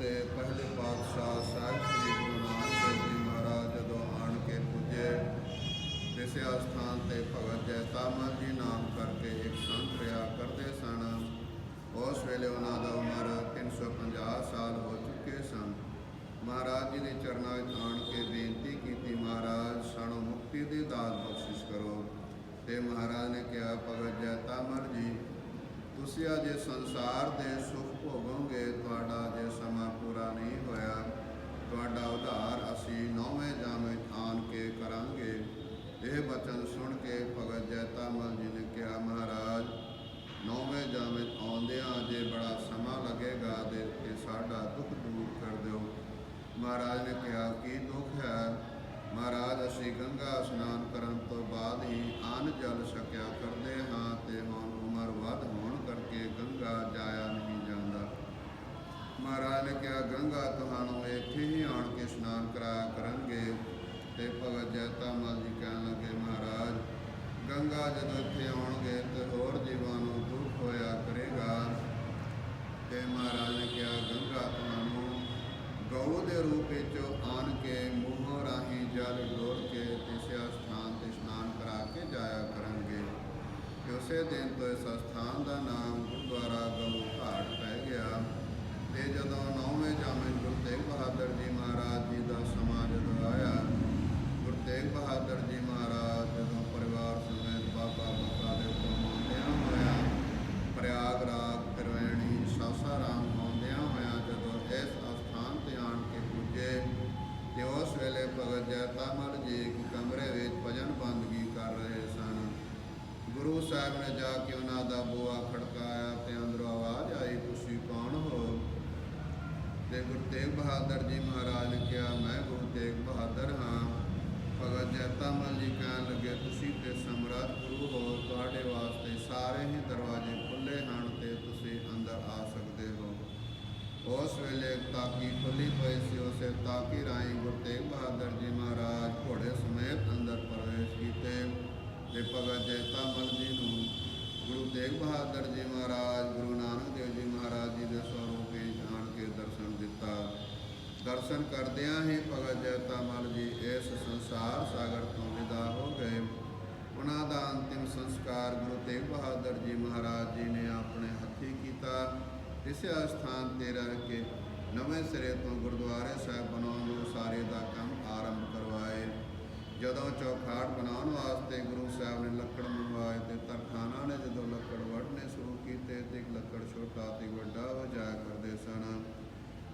ਤੇ ਪਹਿਲੇ ਪਾਤਸ਼ਾਹ ਸਾਹਿਬ ਸ੍ਰੀ ਗੁਰੂ ਨਾਨਕ ਦੇਵ ਜੀ ਮਹਾਰਾਜ ਜਦੋਂ ਆਣ ਕੇ ਪੁੱਜੇ ਇਸੇ ਸਥਾਨ ਤੇ ਭਗਤ ਜੈਤਾ ਮਲ ਜੀ ਨਾਮ ਕਰਕੇ ਇੱਕ ਸੰਤ ਰਿਹਾ ਕਰਦੇ ਸਨ। ਉਸ ਵੇਲੇ ਉਹਨਾਂ ਦਾ ਉਮਰ 350 ਸਾਲ ਹੋ ਚੁੱਕੇ ਸਨ। ਮਹਾਰਾਜ ਜੀ ਦੇ ਚਰਨਾਂ ਵਿੱਚ ਆਣ ਕੇ ਬੇਨਤੀ ਕੀਤੀ, ਮਹਾਰਾਜ, ਸਾਨੂੰ ਮੁਕਤੀ ਦੀ ਦਾਤ ਬਖਸ਼ਿਸ਼ ਕਰੋ। ਤੇ ਮਹਾਰਾਜ ਨੇ ਕਿਹਾ, ਭਗਤ ਜੈਤਾ ਮਲ ਜੀ ਤੁਸੀਂ ਅਜੇ ਸੰਸਾਰ ਦੇ ਸੁਖ ਭੋਗੋਗੇ, ਤੁਹਾਡਾ ਜੇ ਸਮਾਂ ਪੂਰਾ ਨਹੀਂ ਹੋਇਆ। ਤੁਹਾਡਾ ਉਧਾਰ ਅਸੀਂ ਨੌਵੇਂ ਜਾਮ ਵਿੱਚ ਆਣ ਕੇ ਕਰਾਂਗੇ। ਇਹ ਬਚਨ ਸੁਣ ਕੇ ਭਗਤ ਜੈਤਾ ਮਲ ਜੀ ਨੇ ਕਿਹਾ, ਮਹਾਰਾਜ, ਨੌਵੇਂ ਜਾਮ ਵਿੱਚ ਆਉਂਦਿਆਂ ਜੇ ਬੜਾ ਸਮਾਂ ਲੱਗੇਗਾ ਦੇ ਕੇ ਸਾਡਾ ਦੁੱਖ ਦੂਰ ਕਰ ਦਿਓ। ਮਹਾਰਾਜ ਨੇ ਕਿਹਾ, ਕੀ ਦੁੱਖ ਹੈ? ਮਹਾਰਾਜ, ਅਸੀਂ ਗੰਗਾ ਇਸ਼ਨਾਨ ਕਰਨ ਤੋਂ ਬਾਅਦ ਹੀ ਅੰਨ ਜਲ ਛਕਿਆ ਕਰਦੇ ਹਾਂ ਤੇ ਹੁਣ ਉਮਰ ਵੱਧ ਹੋਣ ਕਰਕੇ ਗੰਗਾ ਜਾਇਆ ਨਹੀਂ ਜਾਂਦਾ। ਮਹਾਰਾਜ ਨੇ ਕਿਹਾ, ਗੰਗਾ, ਤੁਹਾਨੂੰ ਇੱਥੇ ਹੀ ਆਣ ਕੇ ਇਸ਼ਨਾਨ ਕਰਾਇਆ ਕਰਨਗੇ। ਤੇ ਭਗਤ ਜੈਤਾ ਮਲ ਜੀ ਕਹਿਣ ਲੱਗੇ, ਮਹਾਰਾਜ, ਗੰਗਾ ਜਦੋਂ ਇੱਥੇ ਆਉਣਗੇ ਤੇ ਹੋਰ ਜੀਵਾਂ ਨੂੰ ਦੁੱਖ ਹੋਇਆ ਕਰੇਗਾ। ਤੇ ਮਹਾਰਾਜ ਨੇ ਕਿਹਾ, ਗੰਗਾ ਤੁਹਾਨੂੰ ਗਊ ਦੇ ਰੂਪ ਵਿੱਚ ਆਣ ਕੇ ਮੂੰਹੋਂ ਰਾਹੀਂ ਜਲ ਡੋਲ ਕੇ ਕਿਸੇ ਸਥਾਨ ਤੇ ਇਸ਼ਨਾਨ ਕਰਾ ਕੇ ਜਾਇਆ ਕਰਨਗੇ ਉਸੇ ਦਿਨ ਤੋਂ ਇਸ ਸਥਾਨ ਦਾ ਨਾਮ ਗੁਰਦੁਆਰਾ ਗਊ ਘਾਟ ਪੈ ਗਿਆ ਤੇ ਜਦੋਂ ਨੌਵੇਂ ਜਾਮੇ ਗੁਰੂ ਤੇਗ ਬਹਾਦਰ ਜੀ ਮਹਾਰਾਜ ਜੀ ਦਾ ਸਮਾਂ ਜਦੋਂ ਆਇਆ, ਗੁਰੂ ਤੇਗ ਬਹਾਦਰ ਜੀ ਤੇਗ ਬਹਾਦਰ ਜੀ ਮਹਾਰਾਜ ਨੇ ਕਿਹਾ ਮੈਂ ਗੁਰੂ ਤੇਗ ਬਹਾਦਰ ਹਾਂ। ਭਗਤ ਜੈਤਾ ਜੀ ਕਹਿਣ ਲੱਗੇ, ਤੁਸੀਂ ਤੇ ਸਮਰੱਥ ਗੁਰੂ ਹੋ ਤੁਹਾਡੇ ਵਾਸਤੇ ਸਾਰੇ ਹੀ ਦਰਵਾਜ਼ੇ ਖੁੱਲੇ ਹਨ ਤੇ ਤੁਸੀਂ ਅੰਦਰ ਆ ਸਕਦੇ ਹੋ। ਉਸ ਵੇਲੇ ਤਾਕੀ ਖੁੱਲੀ ਹੋਈ ਸੀ, ਉਸੇ ਤਾਕੀ ਰਾਹੀਂ ਗੁਰੂ ਤੇਗ ਬਹਾਦਰ ਜੀ ਮਹਾਰਾਜ ਘੋੜੇ ਸਮੇਤ ਅੰਦਰ ਪ੍ਰਵੇਸ਼ ਕੀਤੇ ਤੇ ਭਗਤ ਜੈਤਾ ਮਲ ਜੀ ਨੂੰ ਗੁਰੂ ਤੇਗ ਬਹਾਦਰ ਜੀ ਮਹਾਰਾਜ, ਗੁਰੂ ਨਾਨਕ ਦੇਵ ਜੀ ਮਹਾਰਾਜ ਜੀ ਦੇ ਸਰੂਪ ਵਿੱਚ ਆਣ ਕੇ ਦਰਸ਼ਨ ਦਿੱਤਾ ਦਰਸ਼ਨ ਕਰਦਿਆਂ ਹੀ ਭਗਤ ਜੈਤਾ ਮਲ ਜੀ ਇਸ ਸੰਸਾਰ ਸਾਗਰ ਤੋਂ ਵਿਦਾ ਹੋ ਗਏ। ਉਹਨਾਂ ਦਾ ਅੰਤਿਮ ਸੰਸਕਾਰ ਗੁਰੂ ਤੇਗ ਬਹਾਦਰ ਜੀ ਮਹਾਰਾਜ ਜੀ ਨੇ ਆਪਣੇ ਹੱਥੀਂ ਕੀਤਾ। ਇਸੇ ਸਥਾਨ ਤੇ ਰਹਿ ਕੇ ਨਵੇਂ ਸਿਰੇ ਤੋਂ ਗੁਰਦੁਆਰੇ ਸਾਹਿਬ ਬਣਾਉਣ ਨੂੰ ਸਾਰੇ ਦਾ ਕੰਮ ਆਰੰਭ ਕਰਵਾਏ। ਜਦੋਂ ਚੌਖਾਟ ਬਣਾਉਣ ਵਾਸਤੇ ਗੁਰੂ ਸਾਹਿਬ ਨੇ ਲੱਕੜ ਮੰਗਵਾਏ ਤੇ ਤਰਖਾਨਾ ਨੇ ਜਦੋਂ ਲੱਕੜ ਵੱਢਣੇ ਸ਼ੁਰੂ ਕੀਤੇ ਤੇ ਇੱਕ ਲੱਕੜ ਛੋਟਾ ਤੇ ਵੱਡਾ ਹੋ ਜਾਇਆ ਕਰਦੇ ਸਨ।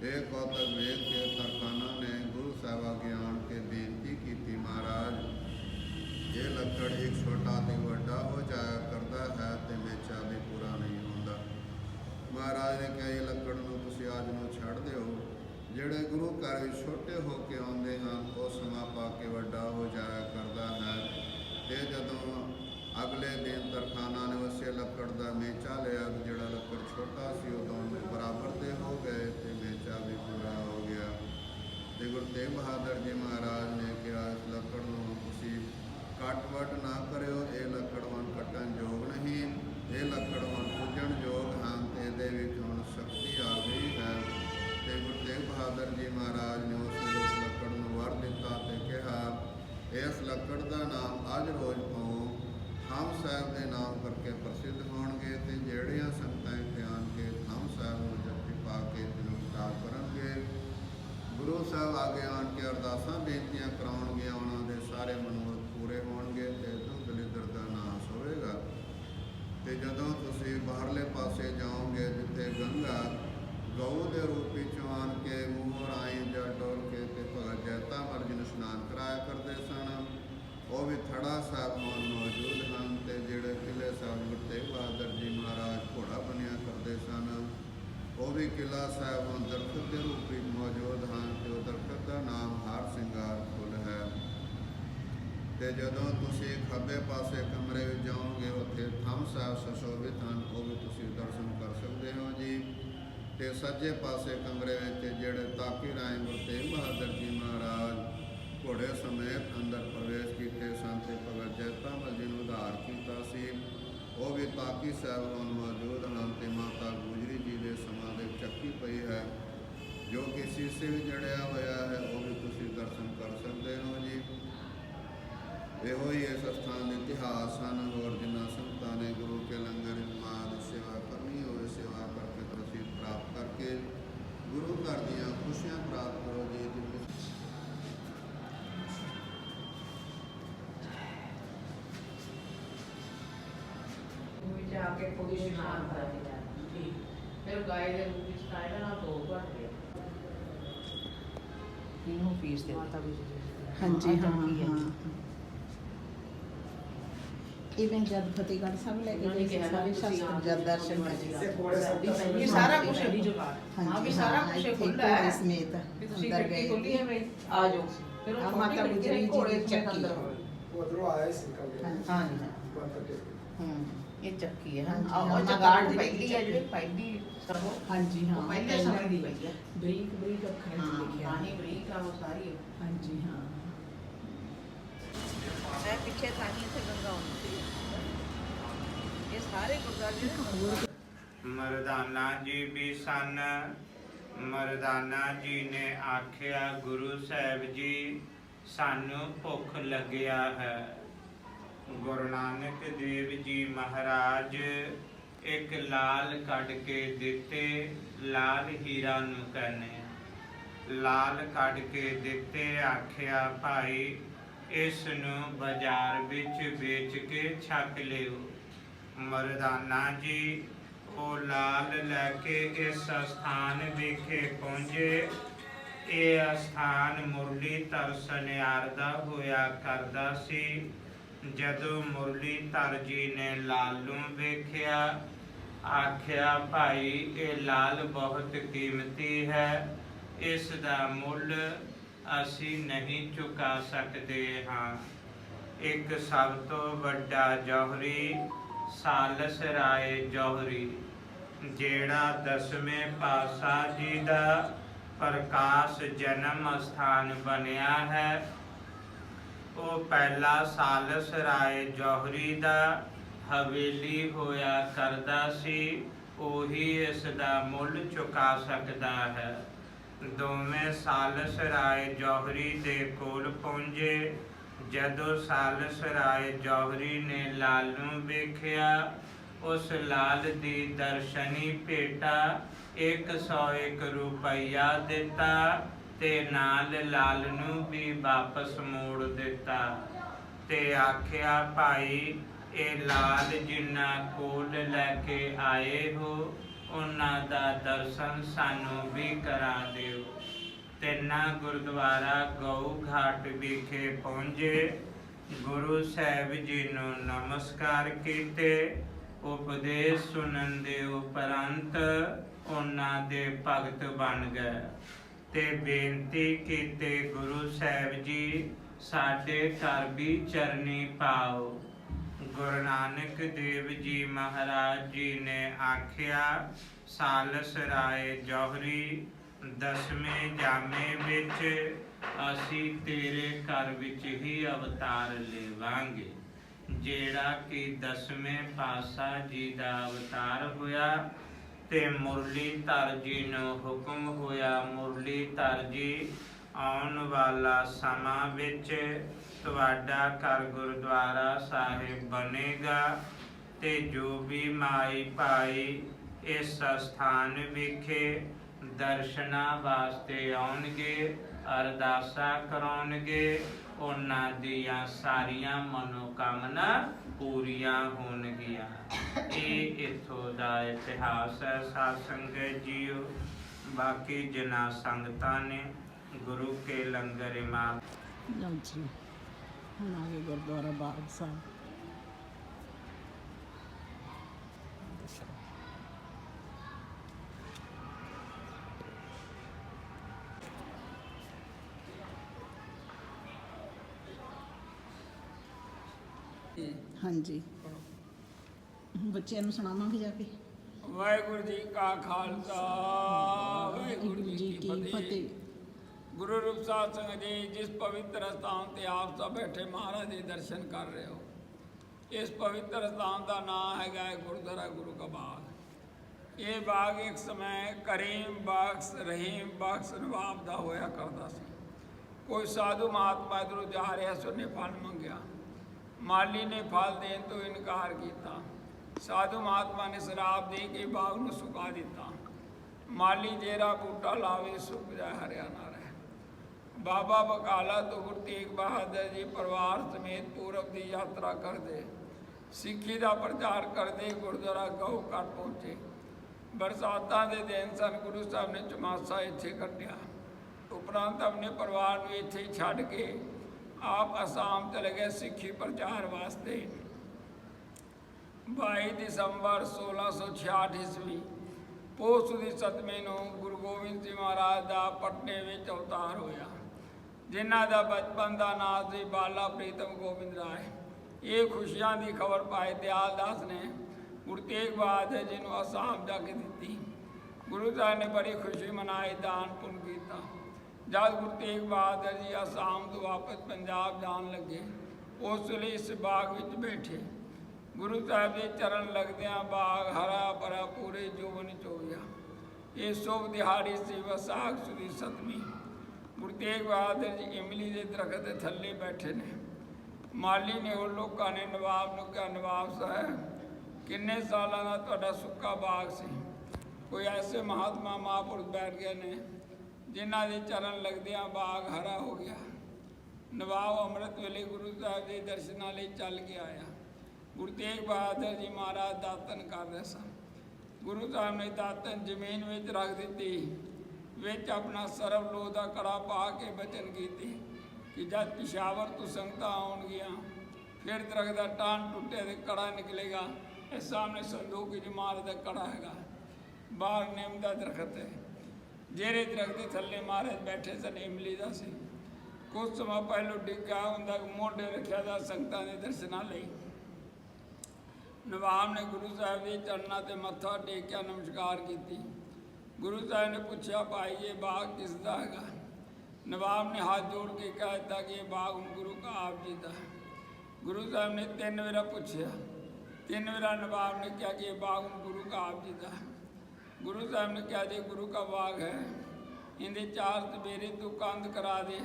ਇਹ ਕੌਤਕ ਵੇਖ ਕੇ ਤਰਖਾਨਾ ਨੇ ਗੁਰੂ ਸਾਹਿਬ ਅੱਗੇ ਆਣ ਕੇ ਬੇਨਤੀ ਕੀਤੀ ਮਹਾਰਾਜ। ਇਹ ਲੱਕੜ ਇੱਕ ਛੋਟਾ ਤੇ ਵੱਡਾ ਹੋ ਜਾਇਆ ਕਰਦਾ ਹੈ ਤੇ ਮੇਚਾ ਵੀ ਪੂਰਾ ਨਹੀਂ ਹੁੰਦਾ। ਮਹਾਰਾਜ ਨੇ ਕਿਹਾ, ਇਹ ਲੱਕੜ ਨੂੰ ਤੁਸੀਂ ਅੱਜ ਨੂੰ ਛੱਡ ਦਿਓ। ਜਿਹੜੇ ਗੁਰੂ ਘਰ ਵਿੱਚ ਛੋਟੇ ਹੋ ਕੇ ਆਉਂਦੇ ਹਨ, ਉਹ ਸਮਾਂ ਪਾ ਕੇ ਵੱਡਾ ਹੋ ਜਾਇਆ ਕਰਦਾ ਹੈ। ਤੇ ਜਦੋਂ ਅਗਲੇ ਦਿਨ ਤਰਖਾਨਾ ਨੇ ਵਸੇ ਲੱਕੜ ਦਾ ਮੇਚਾ ਲਿਆ ਜਿਹੜਾ ਲੱਕੜ ਛੋਟਾ ਸੀ ਉਹ ਦੋਵੇਂ ਬਰਾਬਰ ਦੇ ਹੋ ਗਏ ਤੇ ਮੇਚਾ ਵੀ ਪੂਰਾ ਹੋ ਗਿਆ। ਤੇ ਗੁਰੂ ਤੇਗ ਬਹਾਦਰ ਜੀ ਮਹਾਰਾਜ ਨੇ ਕਿਹਾ, ਇਸ ਲੱਕੜ ਨੂੰ ਤੁਸੀਂ ਕੱਟ ਵੱਟ ਨਾ ਕਰਿਓ, ਇਹ ਲੱਕੜ ਵਨ ਕੱਟਣ ਯੋਗ ਨਹੀਂ। ਇਹ ਲੱਕੜ ਵਨ ਪੁੱਜਣ ਯੋਗ ਹਨ ਤੇ ਇਹਦੇ ਵਿੱਚ ਹੁਣ ਸ਼ਕਤੀ ਆ ਗਈ ਹੈ। ਤੇ ਗੁਰੂ ਤੇਗ ਬਹਾਦਰ ਜੀ ਮਹਾਰਾਜ ਨੇ ਉਸ ਵੇਲੇ ਲੱਕੜ ਨੂੰ ਵਰ ਦਿੱਤਾ ਤੇ ਕਿਹਾ, ਇਸ ਲੱਕੜ ਦਾ ਨਾਮ ਅੱਜ ਰੋਜ਼ ਤੋਂ ਸਾਹਿਬ ਦੇ ਨਾਮ ਕਰਕੇ ਪ੍ਰਸਿੱਧ ਹੋਣਗੇ ਤੇ ਜਿਹੜੀਆਂ ਸੰਗਤਾਂ ਇੱਥੇ ਆਣ ਕੇ ਥਾਮ ਸਾਹਿਬ ਨੂੰ ਜਪੀ ਪਾ ਕੇ ਤਿਲਕ ਕਰਨਗੇ, ਗੁਰੂ ਸਾਹਿਬ ਆਗੇ ਆਣ ਕੇ ਅਰਦਾਸਾਂ ਬੇਨਤੀਆਂ ਕਰਾਉਣਗੇ ਉਹਨਾਂ ਦੇ ਸਾਰੇ ਮਨੋਰਥ ਪੂਰੇ ਹੋਣਗੇ ਤੇ ਦੁੱਖ ਦਲਿੱਦਰ ਦਾ ਨਾਸ਼ ਹੋਵੇਗਾ। ਤੇ ਜਦੋਂ ਤੁਸੀਂ ਬਾਹਰਲੇ ਪਾਸੇ ਜਾਓਗੇ, ਜਿੱਥੇ ਗੰਗਾ ਗਊ ਦੇ ਰੂਪ ਵਿੱਚ ਆਣ ਕੇ ਮੋਹਰ ਰਾਹੀਂ ਜਾਂ ਡੋਲ ਕੇ ਤੇ ਭਗਤ ਜੈਤਾ ਮਲ ਨੂੰ ਇਸ਼ਨਾਨ ਕਰਾਇਆ ਕਰਦੇ ਸਨ ਉਹ ਵੀ ਥੜਾ ਸਾਹਿਬ ਹੁਣ ਮੌਜੂਦ ਹਨ ਤੇ ਜਿਹੜੇ ਕਿਲੇ ਸਾਹਿਬ ਗੁਰੂ ਤੇਗ ਬਹਾਦਰ ਜੀ ਮਹਾਰਾਜ ਘੋੜਾ ਬਣਿਆ ਕਰਦੇ ਸਨ। ਉਹ ਵੀ ਕਿਲਾ ਸਾਹਿਬ ਹੁਣ ਦਰਖਤ ਦੇ ਰੂਪ ਵਿੱਚ ਮੌਜੂਦ ਹਨ ਤੇ ਉਹ ਦਰਖਤ ਦਾ ਨਾਮ ਹਾਰ ਸਿੰਗਾਰ ਫੁੱਲ ਹੈ। ਤੇ ਜਦੋਂ ਤੁਸੀਂ ਖੱਬੇ ਪਾਸੇ ਕਮਰੇ ਵਿੱਚ ਜਾਓਗੇ, ਉੱਥੇ ਥੰਮ ਸਾਹਿਬ ਸੁਸ਼ੋਭਿਤ ਹਨ, ਉਹ ਵੀ ਤੁਸੀਂ ਦਰਸ਼ਨ ਕਰ ਸਕਦੇ ਹੋ ਜੀ। ਤੇ ਸੱਜੇ ਪਾਸੇ ਕਮਰੇ ਵਿੱਚ ਜਿਹੜੇ ਤਾਕੀ ਰਾਏ ਗੁਰੂ ਤੇਗ ਬਹਾਦਰ ਜੀ ਮਹਾਰਾਜ ਘੋੜੇ ਸਮੇਤ ਅੰਦਰ ਪ੍ਰਵੇਸ਼ ਕੀਤੇ ਸਨ ਭਗਤ ਜੈਤਾ ਮਲ ਜੀ ਨੂੰ ਉਧਾਰ ਕੀਤਾ ਸੀ, ਉਹ ਵੀ ਤਾਕੀ ਸਾਹਿਬ ਹੁਣ ਮੌਜੂਦ ਹਨ ਤੇ ਮਾਤਾ ਗੁਜਰੀ ਜੀ ਦੇ ਸਮਾਂ ਦੇ ਚੱਕੀ ਪਈ ਹੈ। ਜੋ ਕਿ ਸੀਸੇ ਵੀ ਜੜਿਆ ਹੋਇਆ ਹੈ, ਉਹ ਵੀ ਤੁਸੀਂ ਦਰਸ਼ਨ ਕਰ ਸਕਦੇ ਹੋ ਜੀ। ਇਹੋ ਹੀ ਇਸ ਸਥਾਨ ਦੇ ਇਤਿਹਾਸ ਹਨ, ਹੋਰ ਜਿਨ੍ਹਾਂ ਸੰਤਾਂ ਨੇ ਗੁਰੂ ਕੇ ਲੰਗਰ ਆ ਕੇ ਕੋਈ ਇਸ਼ਨਾਨ ਕਰਾਂਗੇ ਠੀਕ ਫਿਰ ਗਾਇ ਦੇ ਰੂਪ ਵਿੱਚ ਕਾਇਦਾ ਨਾਲ ਦੋ ਘਟ ਗਏ ਇਹਨੂੰ ਫੀਸ ਦੇ ਮਾਤਾ ਵੀ ਹਾਂਜੀ ਹਾਂ ਹਾਂ ਇਵੇਂ ਜਦ ਫਤਿਹਗੜ੍ਹ ਸਾਹਿਬ ਲੈ ਕੇ ਗਏ ਸੀ ਸਾਰੇ ਸ਼ਾਸਤਰ ਜਦ ਦਰਸ਼ਨ ਕਰੇ ਇਹ ਸਾਰਾ ਕੁਝ ਹੈ ਜੁਗਾੜ ਹਾਂ ਵੀ ਸਾਰਾ ਕੁਝ ਇੱਥੇ ਖੁੱਲਾ ਹੈ ਘੋੜੇ ਸਮੇਤ ਵੀ ਤੁਸੀਂ ਅੰਦਰ ਖਿੜਕੀ ਗਏ ਖੋਲੀ ਹੈ ਵੀ ਆ ਜਾਓ ਫਿਰ ਆ ਉਹ ਮਾਤਾ ਚ ਚੱਕੀ। ਹਾਂ ਹੂੰ ਇਹ ਚੱਕੀ ਹੈ। ਹਾਂਜੀ, ਹਾਂ ਹਾਂ, ਉਹ ਜਗਾੜ ਦੀ ਪਹਿਲੀ ਹੈ ਜਿਹੜੀ। ਪਹਿਲੀ ਸਰਵੋ ਹਾਂਜੀ ਹਾਂ ਉਹ ਪਹਿਲੇ ਸਮੇਂ ਦੀ ਪਈ ਹੈ। ਬਰੀਕ ਬਰੀਕ ਅੱਖਰਾਂ ਹਾਂ ਚ ਲਿਖਿਆ ਪਾਣੀ ਬਰੀਕ ਆ ਉਹ ਸਾਰੀ। ਹਾਂਜੀ ਹਾਂ। ਮੈਂ ਪਿੱਛੇ ਤਾਂ ਹੀ ਇੱਥੇ ਗੰਗਾ ਹੁੰਦੀ ਇਹ ਸਾਰੇ ਗੁਰਦੁਆਰੇ। ਮਰਦਾਨਾ ਜੀ ਵੀ ਸਨ। ਮਰਦਾਨਾ ਜੀ ਨੇ ਆਖਿਆ ਗੁਰੂ ਸਾਹਿਬ ਜੀ ਸਾਨੂੰ ਭੁੱਖ ਲੱਗਿਆ ਹੈ। ਗੁਰੂ ਨਾਨਕ ਦੇਵ ਜੀ ਮਹਾਰਾਜ, ਇੱਕ ਲਾਲ ਕੱਢ ਕੇ ਦਿੱਤੇ, ਲਾਲ ਹੀਰਾ ਨੂੰ ਕਹਿੰਦੇ ਲਾਲ ਕੱਢ ਕੇ ਦਿੱਤੇ, ਆਖਿਆ, ਭਾਈ, ਇਸ ਨੂੰ ਬਾਜ਼ਾਰ ਵਿੱਚ ਵੇਚ ਕੇ ਛਕ ਲਿਓ। ਮਰਦਾਨਾ ਜੀ, ਉਹ ਲਾਲ ਲੈ ਕੇ ਇਸ ਸਥਾਨ ਵਿਖੇ ਪਹੁੰਚੇ। ਇਹ ਸਥਾਨ ਮੁਰਲੀ ਧਰ ਸੁਨਿਆਰ ਦਾ ਹੋਇਆ ਕਰਦਾ ਸੀ। ਜਦੋਂ ਮੁਰਲੀ ਧਰ ਜੀ ਨੇ ਲਾਲੂ ਵੇਖਿਆ, ਆਖਿਆ, ਭਾਈ, ਇਹ ਲਾਲ ਬਹੁਤ ਕੀਮਤੀ ਹੈ। ਇਸ ਦਾ ਮੁੱਲ ਅਸੀਂ ਨਹੀਂ ਚੁਕਾ ਸਕਦੇ ਹਾਂ। ਇੱਕ ਸਭ ਤੋਂ ਵੱਡਾ ਜੌਹਰੀ, ਸਾਲਸ ਰਾਏ ਜੌਹਰੀ, ਜਿਹੜਾ ਦਸਵੇਂ ਪਾਤਸ਼ਾਹ ਜੀ ਦਾ ਪ੍ਰਕਾਸ਼ ਜਨਮ ਸਥਾਨ ਬਣਿਆ ਹੈ। ਉਹ ਪਹਿਲਾ ਸਾਲਸ ਰਾਏ ਜੌਹਰੀ ਦਾ ਹਵੇਲੀ ਹੋਇਆ ਕਰਦਾ ਸੀ, ਉਹੀ ਇਸ ਦਾ ਮੁੱਲ ਚੁਕਾ ਸਕਦਾ ਹੈ। ਦੋਵੇਂ ਸਾਲਸ ਰਾਏ ਜੌਹਰੀ ਦੇ ਕੋਲ ਪਹੁੰਚੇ। ਜਦੋਂ ਸਾਲਸ ਰਾਏ ਜੌਹਰੀ ਨੇ ਲਾਲ ਨੂੰ ਵੇਖਿਆ, ਉਸ ਲਾਲ ਦੀ ਦਰਸ਼ਨੀ ਭੇਟਾ 101 ਰੁਪਈਆ ਦਿੱਤਾ। ਤੇ ਨਾਲ ਲਾਲ ਨੂੰ ਵੀ ਵਾਪਸ ਮੋੜ ਦਿੱਤਾ ਤੇ ਆਖਿਆ, ਭਾਈ, ਇਹ ਲਾਲ ਜਿੰਨਾ ਕੋਲ ਲੈ ਕੇ ਆਏ ਹੋ, ਉਹਨਾਂ ਦਾ ਦਰਸ਼ਨ ਸਾਨੂੰ ਵੀ ਕਰਾ ਦਿਓ। ਤਿੰਨਾਂ ਗੁਰਦੁਆਰਾ ਗਊ ਘਾਟ ਵਿਖੇ ਪਹੁੰਚੇ। ਗੁਰੂ ਸਾਹਿਬ ਜੀ ਨੂੰ ਨਮਸਕਾਰ ਕੀਤੇ। ਉਪਦੇਸ਼ ਸੁਣਨ ਦੇ ਉਪਰੰਤ ਉਹਨਾਂ ਦੇ ਭਗਤ ਬਣ ਗਏ। ਤੇ ਬੇਨਤੀ ਕੀਤੇ ਗੁਰੂ ਸਾਹਿਬ ਜੀ, ਸਾਡੇ ਘਰ ਵੀ ਚਰਨੀ ਪਾਓ। ਗੁਰੂ ਨਾਨਕ ਦੇਵ ਜੀ ਮਹਾਰਾਜ ਜੀ ਨੇ ਆਖਿਆ, ਸਾਲਸ ਰਾਏ ਜੋਹਰੀ, ਦਸਵੇਂ ਜਾਮੇ ਵਿੱਚ ਅਸੀਂ ਤੇਰੇ ਘਰ ਵਿੱਚ ਹੀ ਅਵਤਾਰ ਲੇਵਾਂਗੇ। ਜਿਹੜਾ ਕਿ ਦਸਵੇਂ ਪਾਤਸ਼ਾਹ ਜੀ ਦਾ ਅਵਤਾਰ ਹੋਇਆ ਤੇ ਮੁਰਲੀ ਧਰ ਜੀ ਨੂੰ ਹੁਕਮ ਹੋਇਆ। ਮੁਰਲੀ ਧਰ ਜੀ, ਆਉਣ ਵਾਲਾ ਸਮਾਂ ਵਿੱਚ ਤੁਹਾਡਾ ਘਰ ਗੁਰਦੁਆਰਾ ਸਾਹਿਬ ਬਣੇਗਾ ਤੇ ਜੋ ਵੀ ਮਾਈ ਭਾਈ ਇਸ ਸਥਾਨ ਵਿਖੇ ਦਰਸ਼ਨਾਂ ਵਾਸਤੇ ਆਉਣਗੇ ਅਰਦਾਸਾ ਕਰਾਉਣਗੇ, ਉਹਨਾਂ ਦੀਆਂ ਸਾਰੀਆਂ ਮਨੋਕਾਮਨਾ ਪੂਰੀਆਂ ਹੋਣਗੀਆਂ। ਇਹ ਇਥੋਂ ਦਾ ਇਤਿਹਾਸ ਹੈ, ਸਾਧ ਸੰਗਤ ਜੀਓ। ਬਾਕੀ ਜਨਾ ਸੰਗਤਾਂ ਨੇ ਗੁਰੂ ਕੇ ਲੰਗਰ ਇਮਾਮ ਲਓ ਜੀ, ਹੁਣ ਆ ਗਏ ਗੁਰਦੁਆਰਾ ਬਾਗ ਸਾਹਿਬ। ਹਾਂਜੀ। ਬੱਚਿਆਂ ਨੂੰ ਸੁਣਾਵਾਂਗੇ ਜਾ ਕੇ। ਵਾਹਿਗੁਰੂ ਜੀ ਕਾ ਖਾਲਸਾ ਵਾਹਿਗੁਰੂ ਜੀ ਕੀ ਫਤਿਹ। ਗੁਰੂ ਰੂਪ ਸਾਧ ਸੰਗਤ ਜੀ ਜਿਸ ਪਵਿੱਤਰ ਸਥਾਨ ਤੇ ਆਪ ਸਭ ਬੈਠੇ ਮਹਾਰਾਜ ਦੇ ਦਰਸ਼ਨ ਕਰ ਰਹੇ ਹੋ। ਇਸ ਪਵਿੱਤਰ ਸਥਾਨ ਦਾ ਨਾਮ ਹੈਗਾ ਗੁਰਦੁਆਰਾ ਗੁਰੂ ਕਾ ਬਾਗ। ਇਹ ਬਾਗ ਇੱਕ ਸਮੇਂ ਕਰੀਮ ਬਖਸ਼ ਰਹੀਮ ਬਖਸ਼ ਨਵਾਬ ਦਾ ਹੋਇਆ ਕਰਦਾ ਸੀ। ਕੋਈ ਸਾਧੂ ਮਹਾਤਮਾ ਇਧਰੋਂ ਜਾ ਰਿਹਾ ਸੀ ਉਹਨੇ ਫਲ ਮੰਗਿਆ। ਮਾਲੀ ਨੇ ਫਲ ਦੇਣ ਤੋਂ ਇਨਕਾਰ ਕੀਤਾ। ਸਾਧੂ ਮਹਾਤਮਾ ਨੇ ਸ਼ਰਾਬ ਦੇ ਕੇ ਬਾਗ ਨੂੰ ਸੁਕਾ ਦਿੱਤਾ। ਮਾਲੀ ਜਿਹੜਾ ਬੂਟਾ ਲਾਵੇ, ਸੁੱਕ ਜਾ ਹਰਿਆ ਨਾ ਰਹੇ। ਬਾਬਾ ਬਕਾਲਾ ਤੋਂ ਗੁਰੂ ਤੇਗ ਬਹਾਦਰ ਜੀ ਪਰਿਵਾਰ ਸਮੇਤ ਪੂਰਬ ਦੀ ਯਾਤਰਾ ਕਰਦੇ। ਸਿੱਖੀ ਦਾ ਪ੍ਰਚਾਰ ਕਰਦੇ ਗੁਰਦੁਆਰਾ ਗਊ ਘਾਟ ਪਹੁੰਚੇ। ਬਰਸਾਤਾਂ ਦੇ ਦਿਨ ਸਨ ਗੁਰੂ ਸਾਹਿਬ ਨੇ ਚਮਾਸਾ ਇੱਥੇ ਕੱਟਿਆ ਉਪਰੰਤ ਆਪਣੇ ਪਰਿਵਾਰ ਨੂੰ ਇੱਥੇ ਛੱਡ ਕੇ ਆਪ ਅਸਾਮ ਚਲੇ ਗਏ ਸਿੱਖੀ ਪ੍ਰਚਾਰ ਵਾਸਤੇ। 22 ਦਸੰਬਰ 1666 ਈਸਵੀ ਪੋਸ ਦੀ ਸਤਵੇਂ ਨੂੰ ਗੁਰੂ ਗੋਬਿੰਦ ਸਿੰਘ ਮਹਾਰਾਜ ਦਾ ਪਟਨੇ ਵਿੱਚ ਅਵਤਾਰ ਹੋਇਆ, ਜਿਨ੍ਹਾਂ ਦਾ ਬਚਪਨ ਦਾ ਨਾਮ ਸੀ ਬਾਲਾ ਪ੍ਰੀਤਮ ਗੋਬਿੰਦ ਰਾਏ। ਇਹ ਖੁਸ਼ੀਆਂ ਦੀ ਖਬਰ ਪਾਏ ਦਿਆਲ ਦਾਸ ਨੇ ਗੁਰੂ ਤੇਗ ਬਹਾਦਰ ਜੀ ਨੂੰ ਅਸਾਮ ਜਾ ਕੇ ਦਿੱਤੀ। ਗੁਰੂ ਸਾਹਿਬ ਨੇ ਬੜੀ ਖੁਸ਼ੀ ਮਨਾਈ, ਦਾਨ ਪੁੰਨ ਕੀਤਾ। ਜਦ ਗੁਰੂ ਤੇਗ ਬਹਾਦਰ ਜੀ ਅਸਾਮ ਤੋਂ ਵਾਪਸ ਪੰਜਾਬ ਜਾਣ ਲੱਗੇ, ਉਸ ਵੇਲੇ ਇਸ ਬਾਗ ਵਿੱਚ ਬੈਠੇ। ਗੁਰੂ ਸਾਹਿਬ ਦੇ ਚਰਨ ਲੱਗਦਿਆਂ ਬਾਗ ਹਰਾ ਭਰਾ ਪੂਰੇ ਜੋਬਨ ਚ ਹੋ ਗਿਆ ਇਹ ਸੋਭ ਦਿਹਾੜੀ ਸੀ ਵਿਸਾਖ ਸੁਦੀ ਸਤਵੀਂ। ਗੁਰੂ ਤੇਗ ਬਹਾਦਰ ਜੀ ਇਮਲੀ ਦੇ ਦਰਖਤ ਦੇ ਥੱਲੇ ਬੈਠੇ ਨੇ। ਮਾਲੀ ਨੇ ਉਹ ਲੋਕਾਂ ਨੇ ਨਵਾਬ ਨੂੰ ਕਿਹਾ, ਨਵਾਬ ਸਾਹਿਬ, ਕਿੰਨੇ ਸਾਲਾਂ ਦਾ ਤੁਹਾਡਾ ਸੁੱਕਾ ਬਾਗ ਸੀ? ਕੋਈ ਐਸੇ ਮਹਾਤਮਾ ਮਹਾਂਪੁਰਖ ਬੈਠ ਗਏ ਨੇ ਜਿਨ੍ਹਾਂ ਦੇ ਚਰਨ ਲੱਗਦਿਆਂ ਬਾਗ ਹਰਾ ਹੋ ਗਿਆ। ਨਵਾਬ ਅੰਮ੍ਰਿਤ ਵੇਲੇ ਗੁਰੂ ਸਾਹਿਬ ਦੇ ਦਰਸ਼ਨਾਂ ਲਈ ਚੱਲ ਕੇ ਆਇਆ। ਗੁਰੂ ਤੇਗ ਬਹਾਦਰ ਜੀ ਮਹਾਰਾਜ ਦਾਤਨ ਕਰ ਰਹੇ ਸਨ। ਗੁਰੂ ਸਾਹਿਬ ਨੇ ਦਾਤਨ ਜ਼ਮੀਨ ਵਿੱਚ ਰੱਖ ਦਿੱਤੀ, ਵਿੱਚ ਆਪਣਾ ਸਰਬ ਲੋਹ ਦਾ ਕੜਾ ਪਾ ਕੇ ਬਚਨ ਕੀਤੀ ਕਿ ਜਦ ਪਿਸ਼ਾਵਰ ਤੋਂ ਸੰਗਤਾਂ ਆਉਣਗੀਆਂ, ਫਿਰ ਦਰਖਤ ਦਾ ਟਾਨ ਟੁੱਟੇ ਤੇ ਕੜਾ ਨਿਕਲੇਗਾ। ਇਸ ਸਾਹਮਣੇ ਸੰਦੂਕ ਜਮਾਲ ਦਾ ਕੜਾ ਹੈਗਾ। ਬਾਹਰ ਨਿੰਮ ਦਾ ਦਰਖਤ ਹੈ। ਜਿਹੜੇ ਦਰਖਤ ਦੇ ਥੱਲੇ ਮਹਾਰਾਜ ਬੈਠੇ ਸਨ, ਇਮਲੀ ਦਾ ਸੀ। ਕੁਝ ਸਮਾਂ ਪਹਿਲੋਂ ਡਿੱਗਾ ਹੁੰਦਾ ਮੋਢੇ ਰੱਖਿਆ ਦਾ ਸੰਗਤਾਂ ਦੇ ਦਰਸ਼ਨਾਂ ਲਈ। ਨਵਾਬ ਨੇ ਗੁਰੂ ਸਾਹਿਬ ਦੇ ਚਰਨਾਂ ਤੇ ਮੱਥਾ ਟੇਕਿਆ, ਨਮਸਕਾਰ ਕੀਤੀ। ਗੁਰੂ ਸਾਹਿਬ ਨੇ ਪੁੱਛਿਆ, ਭਾਈ, ਇਹ ਬਾਗ ਕਿਸ ਦਾ ਹੈਗਾ? ਨਵਾਬ ਨੇ ਹੱਥ ਜੋੜ ਕੇ ਕਹਿ ਦਿੱਤਾ ਕਿ ਇਹ ਬਾਗ ਹੁਣ ਗੁਰੂ ਕਾ ਆਪ ਜੀ ਦਾ ਗੁਰੂ ਸਾਹਿਬ ਨੇ ਤਿੰਨ ਵਾਰ ਪੁੱਛਿਆ। ਤਿੰਨ ਵਾਰ ਨਵਾਬ ਨੇ ਕਿਹਾ ਕਿ ਇਹ ਬਾਗ ਹੁਣ ਗੁਰੂ ਕਾ ਆਪ ਜੀ ਦਾ ਹੈ। ਗੁਰੂ ਸਾਹਿਬ ਨੇ ਕਿਹਾ ਜੇ ਗੁਰੂ ਕਾ ਬਾਗ ਹੈ, ਇਹਦੇ ਚਾਰ ਤਬੇਰੇ ਤੂੰ ਕੰਧ ਕਰਾ ਦੇ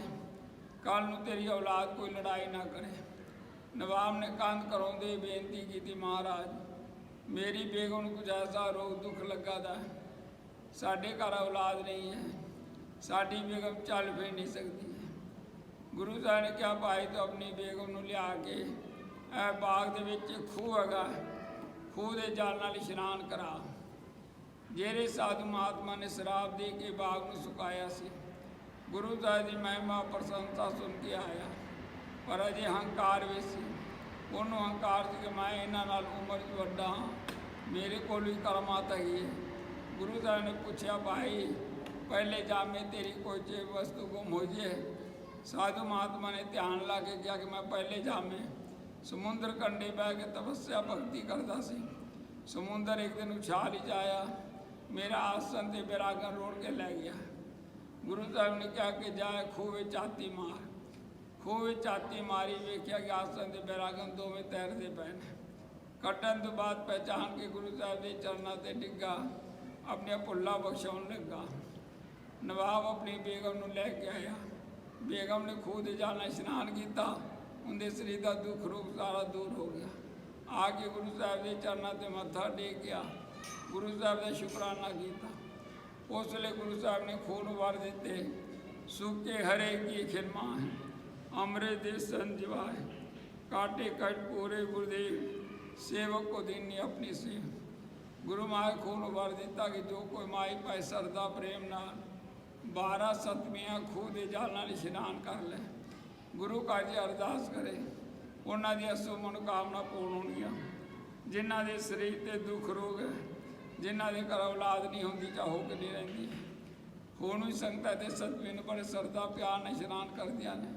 ਕੱਲ ਨੂੰ ਤੇਰੀ ਔਲਾਦ ਕੋਈ ਲੜਾਈ ਨਾ ਕਰੇ। ਨਵਾਬ ਨੇ ਕੰਧ ਕਰਾਉਂਦੇ ਬੇਨਤੀ ਕੀਤੀ, ਮਹਾਰਾਜ, ਮੇਰੀ ਬੇਗਮ ਨੂੰ ਕੁਝ ਐਸਾ ਰੋਗ ਦੁੱਖ ਲੱਗਾ ਦਾ, ਸਾਡੇ ਘਰ ਔਲਾਦ ਨਹੀਂ ਹੈ, ਸਾਡੀ ਬੇਗਮ ਚੱਲ ਫਿਰ ਨਹੀਂ ਸਕਦੀ ਗੁਰੂ ਸਾਹਿਬ ਨੇ ਕਿਹਾ, ਭਾਈ, ਤੂੰ ਆਪਣੀ ਬੇਗਮ ਨੂੰ ਲਿਆ ਕੇ ਇਹ ਬਾਗ ਦੇ ਵਿੱਚ ਖੂਹ ਹੈਗਾ, ਖੂਹ ਦੇ ਜਲ ਨਾਲ ਇਸ਼ਨਾਨ ਕਰਾ। ਜਿਹੜੇ ਸਾਧੂ ਮਹਾਤਮਾ ਨੇ ਸ਼ਰਾਬ ਦੇ ਕੇ ਬਾਗ ਨੂੰ ਸੁਕਾਇਆ ਸੀ, ਗੁਰੂ ਸਾਹਿਬ ਦੀ ਮਹਿਮਾ ਪ੍ਰਸ਼ੰਸਾ ਸੁਣ ਕੇ ਆਇਆ। ਪਰ ਅਜੇ ਹੰਕਾਰ ਵੀ ਸੀ। ਉਹਨੂੰ ਹੰਕਾਰ ਸੀ ਕਿ ਮੈਂ ਇਹਨਾਂ ਨਾਲ ਉਮਰ 'ਚ ਵੱਡਾ ਹਾਂ, ਮੇਰੇ ਕੋਲ ਵੀ ਕਰਮਾਤ ਹੈਗੀ ਹੈ ਗੁਰੂ ਸਾਹਿਬ ਨੇ ਪੁੱਛਿਆ, ਭਾਈ, ਪਹਿਲੇ ਜਾਮੇ ਤੇਰੀ ਕੋਈ ਜੇ ਵਸਤੂ ਗੁੰਮ ਹੋ ਜੇ? ਸਾਧੂ ਮਹਾਤਮਾ ਨੇ ਧਿਆਨ ਲਾ ਕੇ ਕਿਹਾ ਕਿ ਮੈਂ ਪਹਿਲੇ ਜਾਮੇ। ਸਮੁੰਦਰ ਕੰਢੇ ਬਹਿ ਕੇ ਤਪੱਸਿਆ ਭਗਤੀ ਕਰਦਾ ਸੀ। ਸਮੁੰਦਰ ਇੱਕ ਦਿਨ ਉਛਾਲ ਹੀ ਜਾਇਆ। ਮੇਰਾ ਆਸਨ ਤੇ ਬਿਰਾਗਨ ਰੋੜ ਕੇ ਲੈ ਗਿਆ। ਗੁਰੂ ਸਾਹਿਬ ਨੇ ਕਿਹਾ ਕਿ ਜਾ ਖੂਹ ਵਿੱਚ ਆਤੀ ਮਾਰ। ਖੂਹ ਵਿੱਚ ਆਤੀ ਮਾਰੀ, ਵੇਖਿਆ ਕਿ ਆਸਨ ਦੇ ਬਿਰਾਗਨ ਦੋਵੇਂ ਤੈਰਦੇ ਪਏ ਨੇ ਕੱਟਣ ਤੋਂ ਬਾਅਦ ਪਹਿਚਾਨ ਕੇ ਗੁਰੂ ਸਾਹਿਬ ਦੇ ਚਰਨਾਂ ਤੇ ਡਿੱਗਾ ਆਪਣੇ ਭੁੱਲਾ ਬਖਸ਼ਾਉਣ ਲੱਗਾ। ਨਵਾਬ ਆਪਣੀ ਬੇਗਮ ਨੂੰ ਲੈ ਕੇ ਆਇਆ। ਬੇਗਮ ਨੇ ਖੂਹ ਦੇ ਜਾਣਾ ਇਸ਼ਨਾਨ ਕੀਤਾ। ਉਹਦੇ ਸਰੀਰ ਦਾ ਦੁੱਖ ਰੋਗ ਸਾਰਾ ਦੂਰ ਹੋ ਗਿਆ। ਆ ਕੇ ਗੁਰੂ ਸਾਹਿਬ ਦੇ ਚਰਨਾਂ ਤੇ ਮੱਥਾ ਟੇਕਿਆ। ਗੁਰੂ ਸਾਹਿਬ ਦਾ ਸ਼ੁਕਰਾਨਾ ਕੀਤਾ। ਉਸ ਵੇਲੇ ਗੁਰੂ ਸਾਹਿਬ ਨੇ ਖੂਨ ਵਰ ਦਿੱਤੇ। ਸੁੱਕੇ ਹਰੇ ਕੀ ਖਿਰਮਾ ਹੈ? ਅਮਰੇ ਦੇ ਸੰਜਵਾਏ ਕਾਟੇ ਕਟ ਪੂਰੇ ਗੁਰਦੇਵ। ਸੇਵਕ ਕੋ ਦੇਨੀ ਆਪਣੀ ਸੇ ਗੁਰੂ ਮਾਇ ਖੂਨ ਵਰ ਦਿੱਤਾ ਕਿ ਜੋ ਕੋਈ ਮਾਈ ਭਾਈ ਸਰਦਾ ਪ੍ਰੇਮ ਨਾਲ 12 ਸਤਵੀਆਂ ਖੂਹ ਦੇ ਜਲ ਨਾਲ ਇਸ਼ਨਾਨ ਕਰ ਲੈ। ਗੁਰੂ ਘਰ ਦੀ ਅਰਦਾਸ ਕਰੇ, ਉਹਨਾਂ ਦੀਆਂ ਸੋ ਮਨੋਕਾਮਨਾ ਪੂਰਨ ਹੋਣਗੀਆਂ। ਜਿਨ੍ਹਾਂ ਦੇ ਸਰੀਰ ਤੇ ਦੁੱਖ ਰੋਗ ਹੈ ਜਿਨ੍ਹਾਂ ਦੇ ਘਰ ਔਲਾਦ ਨਹੀਂ ਹੁੰਦੀ ਚਾਹ ਹੋ ਕੇ ਨਹੀਂ ਰਹਿੰਦੀ ਹੁਣ ਵੀ ਸੰਗਤਾਂ ਤੇ ਸਤਵੀਂ ਨੂੰ ਬੜੇ ਸਰਦਾ ਪਿਆਰ ਨਾਲ ਇਸ਼ਨਾਨ ਕਰਦੀਆਂ ਨੇ।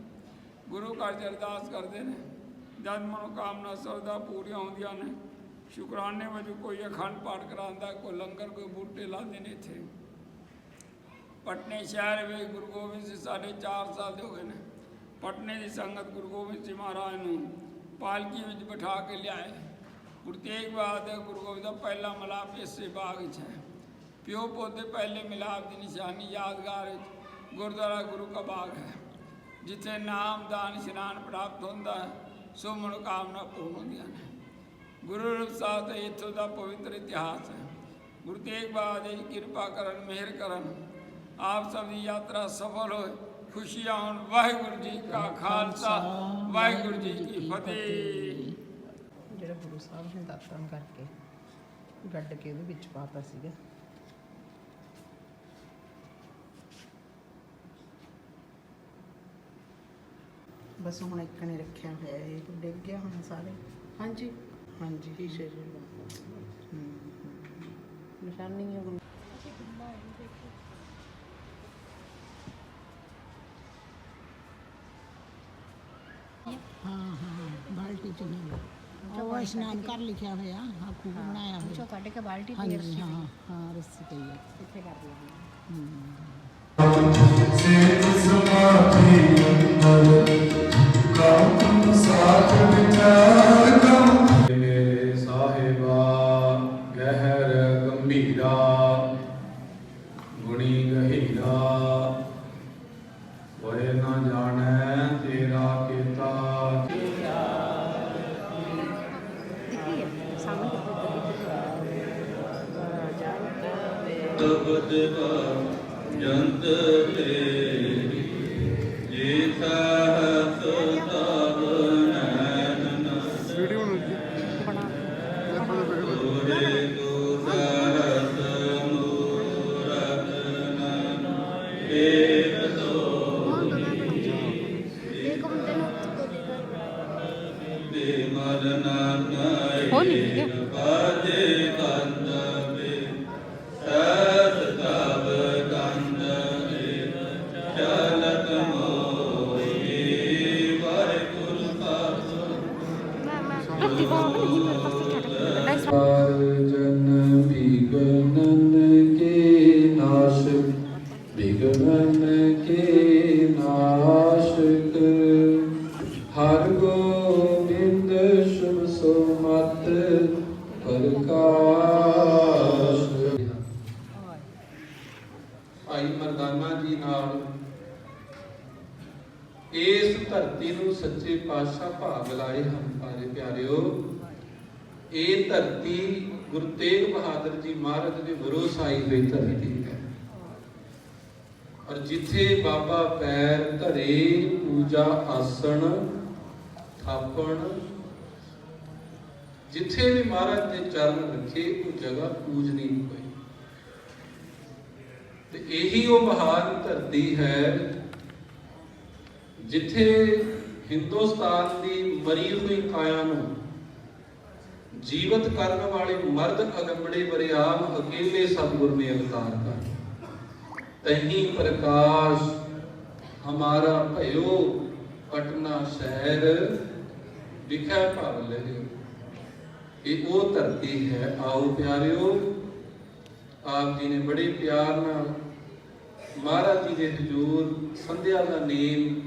ਗੁਰੂ ਘਰ 'ਚ ਅਰਦਾਸ ਕਰਦੇ ਨੇ। ਜਦ ਮਨੋਕਾਮਨਾ ਸਰਦਾ ਪੂਰੀਆਂ ਹੁੰਦੀਆਂ ਨੇ, ਸ਼ੁਕਰਾਨੇ ਵਜੋਂ ਕੋਈ ਅਖੰਡ ਪਾਠ ਕਰਾਉਂਦਾ, ਕੋਈ ਲੰਗਰ, ਕੋਈ ਬੂਟੇ ਲਾਉਂਦੇ ਨੇ ਇੱਥੇ। ਪਟਨੇ ਸ਼ਹਿਰ ਵਿੱਚ ਗੁਰੂ ਗੋਬਿੰਦ ਸਿੰਘ ਸਾਡੇ 4 ਸਾਲ ਦੇ ਹੋ ਗਏ ਨੇ। ਪਟਨੇ ਦੀ ਸੰਗਤ ਗੁਰੂ ਗੋਬਿੰਦ ਸਿੰਘ ਮਹਾਰਾਜ ਨੂੰ ਪਾਲਕੀ ਵਿੱਚ ਬਿਠਾ ਕੇ ਲਿਆਏ। ਗੁਰੂ ਤੇਗ ਬਹਾਦਰ ਗੁਰੂ ਗੋਬਿੰਦ ਪਹਿਲਾ ਮਿਲਾਪ ਇਸੇ ਬਾਗ ਵਿੱਚ ਹੈ। ਪਿਓ ਪੋਤੇ ਪਹਿਲੇ ਮਿਲਾਪ ਦੀ ਨਿਸ਼ਾਨੀ ਯਾਦਗਾਰ ਵਿੱਚ ਗੁਰਦੁਆਰਾ ਗੁਰੂ ਕਾ ਬਾਗ ਹੈ। ਜਿੱਥੇ ਨਾਮ, ਦਾਨ, ਇਸ਼ਨਾਨ ਪ੍ਰਾਪਤ ਹੁੰਦਾ ਹੈ, ਸੋ ਮਨੋਕਾਮਨਾ ਪੂਰਨ ਹੁੰਦੀਆਂ ਨੇ। ਗੁਰੂ ਗ੍ਰੰਥ ਸਾਹਿਬ ਦਾ ਇੱਥੋਂ ਦਾ ਪਵਿੱਤਰ ਇਤਿਹਾਸ ਹੈ। ਗੁਰੂ ਤੇਗ ਬਹਾਦਰ ਜੀ ਕਿਰਪਾ ਕਰਨ, ਮਿਹਰ ਕਰਨ, ਆਪ ਸਭ ਦੀ ਯਾਤਰਾ ਸਫਲ ਹੋਏ, ਖੁਸ਼ੀਆਂ ਹੋਣ। ਵਾਹਿਗੁਰੂ ਜੀ ਕਾ ਖਾਲਸਾ, ਵਾਹਿਗੁਰੂ ਜੀ ਕੀ ਫਤਿਹ। ਜਿਹੜਾ ਗੁਰੂ ਸਾਹਿਬ ਨੇ ਦਾਤਨ ਕਰਕੇ ਗੱਡ ਕੇ ਉਹਦੇ ਵਿੱਚ ਪਾਤਾ ਸੀਗਾ। ਬਸ ਹੁਣ ਇੱਕ ਨੇ ਰੱਖਿਆ ਹੋਇਆ ਇਹ ਡਿੱਗ ਗਿਆ ਹੁਣ ਸਾਰੇ। ਹਾਂਜੀ। ਹਾਂਜੀ। ਸ਼ੀਸ਼ੇ ਹਮ। ਨਿਸ਼ਾਨੀ ਹਾਂ ਹਾਂ ਬਾਲਟੀ ਚ ਨਹੀਂ ਉਹ ਇਸ਼ਨਾਨ ਕਰ ਲਿਖਿਆ ਹੋਇਆ ਹਾਂ ਖੂਬ ਬਣਾਇਆ ਹੋਇਆ ਚੋ ਕੱਢ ਕੇ ਬਾਲਟੀ ਤੇ ਹਾਂਜੀ ਰੱਸੀ ਹਾਂ ਹਾਂ ਰੱਸੀ ਪਈ ਹੈ ਇੱਥੇ ਕਰ ਦਿਓ ਮੇਰੇ ਸਾਹਿਬਾ ਗਹਿਰ ਗੰਭੀਰਾ ਦੇ ਮਰਨ ਬਾਜੇ ਕੰਦ ਭਾਈ ਮਰਦਾਨਾ ਜੀ ਨਾਲ। ਇਸ ਧਰਤੀ ਨੂੰ ਸੱਚੇ ਪਾਤਸ਼ਾਹ ਭਾਗ ਲਾਏ ਹਨ ਪਾਰੇ ਪਿਆਰਿਓ। ਇਹ ਧਰਤੀ ਗੁਰੂ ਤੇਗ ਬਹਾਦਰ ਜੀ ਮਹਾਰਾਜ ਦੇ ਭਰੋਸਾ ਆਈ ਹੋਈ ਧਰਤੀ ਹੈ। ਔਰ ਜਿੱਥੇ ਬਾਬਾ ਪੈਰ ਧਰੇ, ਪੂਜਾ ਆਸਣ, ਥਾਪਣ, ਜਿੱਥੇ ਵੀ ਮਹਾਰਾਜ ਦੇ ਚਰਨ ਰੱਖੇ, ਉਹ ਜਗ੍ਹਾ ਪੂਜਨੀ ਹੋਈ ਤੇ ਇਹੀ ਉਹ ਮਹਾਨ ਧਰਤੀ ਹੈ ਜਿੱਥੇ ਹਿੰਦੁਸਤਾਨ ਦੀ ਮਰੀ ਹੋਈ ਕਾਇਆ ਨੂੰ ਜੀਵਤ ਕਰਨ ਵਾਲੇ ਮਰਦ ਅਗੰਬੜੇ ਬਰਿਆਮ ਅਕੇਲੇ ਸਤਿਗੁਰ ਨੇ ਅਵਤਾਰ ਕਰ ਤਹੀਂ ਪ੍ਰਕਾਸ਼ ਹਮਾਰਾ ਭਇਓ ਪਟਨਾ ਸ਼ਹਿਰ ਵਿਖੇ ਭਵ ਲਹਿ। ਇਹ ਉਹ ਧਰਤੀ ਹੈ, ਆਓ ਪਿਆਰਿਓ ਆਪ ਜੀ ਨੇ ਬੜੇ ਪਿਆਰ ਨਾਲ ਮਹਾਰਾਜ ਜੀ ਦੇ ਹਜ਼ੂਰ ਸੰਧਿਆ ਦਾ ਨੇਮ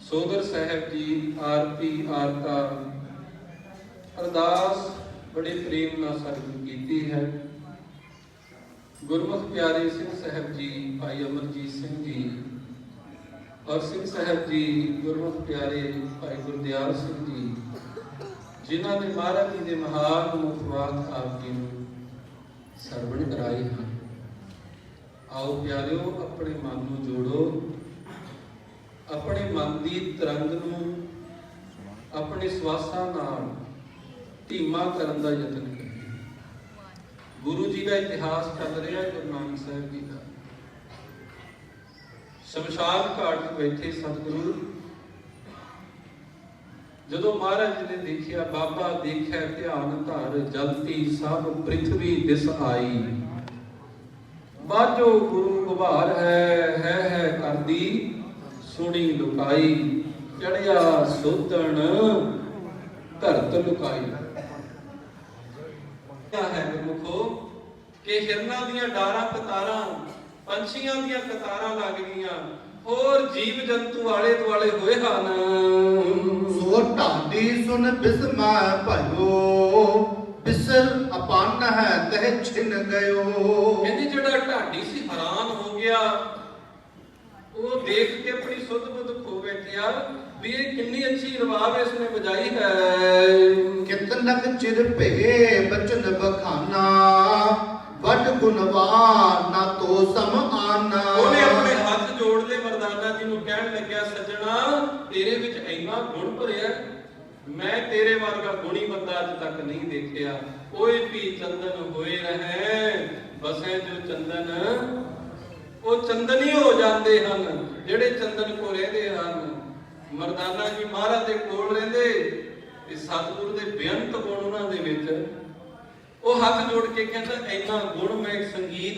ਸੋਦਰ ਸਾਹਿਬ ਜੀ ਆਰਤੀ ਆਰਤਾ ਅਰਦਾਸ ਬੜੇ ਪ੍ਰੇਮ ਨਾਲ ਸਰਵ ਕੀਤੀ ਹੈ। ਗੁਰਮੁਖ ਪਿਆਰੇ ਸਿੰਘ ਸਾਹਿਬ ਜੀ, ਭਾਈ ਅਮਰਜੀਤ ਸਿੰਘ ਜੀ ਔਰ ਸਿੰਘ ਸਾਹਿਬ ਜੀ, ਗੁਰਮੁਖ ਪਿਆਰੇ ਭਾਈ ਗੁਰਦਿਆਲ ਸਿੰਘ ਜੀ, ਜਿਨ੍ਹਾਂ ਨੇ ਮਹਾਰਾਜ ਜੀ ਦੇ ਮਹਾਨ ਮੁਖਵਾਕ ਆਪ ਜੀ ਨੂੰ ਸਰਵਣ ਕਰਾਏ ਹਨ। ਆਓ ਪਿਆਰਿਓ, ਆਪਣੇ ਮਨ ਨੂੰ ਜੋੜੋ। ਆਪਣੇ ਮਨ ਦੀ ਤਰੰਗ ਨੂੰ, ਆਪਣੇ ਸਵਾਸਾਂ ਨਾਲ ਧੀਮਾ ਕਰਨ ਦਾ ਯਤਨ ਕਰੀਏ। ਗੁਰੂ ਜੀ ਦਾ ਇਤਿਹਾਸ ਚੱਲ ਰਿਹਾ ਗੁਰੂ ਨਾਨਕ ਸਾਹਿਬ ਜੀ ਦਾ। ਸ਼ਮਸ਼ਾਨ ਘਾਟ 'ਤੇ ਬੈਠੇ ਸਤਿਗੁਰੂ ਜਦੋਂ ਮਹਾਰਾਜ ਨੇ ਦੇਖਿਆ, ਬਾਬਾ ਦੇਖਿਆ, ਧਿਆਨ ਧਰ ਜਲਤੀ ਸਭ ਪ੍ਰithvi ਦਿਸ ਆਈ। ਬਾਝੋ ਗੁਰੂ ਗੁਬਾਰ ਹੈ ਹੈ ਹੈ ਕਰਦੀ ਸੁਣੀ ਲੁਕਾਈ। ਚੜਿਆ ਸੋਧਣ, ਧਰਤ ਲੁਕਾਈ। ਕਿਆ ਹੈ ਗੁਰਮੁਖੋ? ਕਿ ਹਿਰਨਾਂ ਦੀਆਂ ਡਾਰਾਂ, ਕਤਾਰਾਂ, ਪੰਛੀਆਂ ਦੀਆਂ ਕਤਾਰਾਂ ਲੱਗ ਗਈਆਂ। ਹੋਰ ਜੀਵ ਜੰਤੂ ਆਲੇ ਦੁਆਲੇ ਹੋਏ ਹਨ। ਸੋ ਢਾਡੀ ਸੁਨ ਬਿਸਮਾ ਭਇਓ ਬਿਸਰ ਅਪੰਨ ਹੈ ਤਹਿ ਛਿਨ ਗਇਓ। ਕਹਿੰਦੇ ਜਿਹੜਾ ਢਾਡੀ ਸੀ ਹੈਰਾਨ ਹੋ ਗਿਆ। ਉਹ ਦੇਖ ਕੇ ਆਪਣੀ ਸੁੱਧ ਬੁੱਧ ਖੋ ਬੈਠਿਆ ਵੀ ਇਹ ਕਿੰਨੀ ਅੱਛੀ ਰਵਾਬ ਇਸਨੇ ਵਜਾਈ ਹੈ। ਕਿਤਨਕ ਚਿਰ ਭੇ ਬਚਨ ਬਖਾਨਾ ਵੱਡ ਗੁਣਵਾਨ ਨਾ ਤੋ ਸਮ ਇੰਨਾ ਗੁਣ ਭਰਿਆ। ਮੈਂ ਤੇਰੇ ਵਰਗਾ ਗੁਣੀ ਬੰਦਾ ਅੱਜ ਤੱਕ ਨਹੀਂ ਦੇਖਿਆ। ਓਏ ਵੀ ਚੰਦਨ ਹੋਏ ਰਹੇ ਬਸੇ ਜੋ ਚੰਦਨ। ਉਹ ਚੰਦਨੀ ਹੋ ਜਾਂਦੇ ਹਨ, ਜਿਹੜੇ ਚੰਦਨ ਕੋ ਰਹਿੰਦੇ ਹਨ। ਮਰਦਾਨਾ ਜੀ ਮਹਾਰਾਜ ਦੇ ਕੋਲ ਰਹਿੰਦੇ ਤੇ ਸਤਿਗੁਰੂ ਦੇ ਬੇਅੰਤ ਗੁਣ ਉਹਨਾਂ ਦੇ ਵਿੱਚ। ਉਹ ਹੱਥ ਜੋੜ ਕੇ ਕਹਿੰਦਾ, ਇੰਨਾ ਗੁਣ ਮੈਂ ਸੰਗੀਤ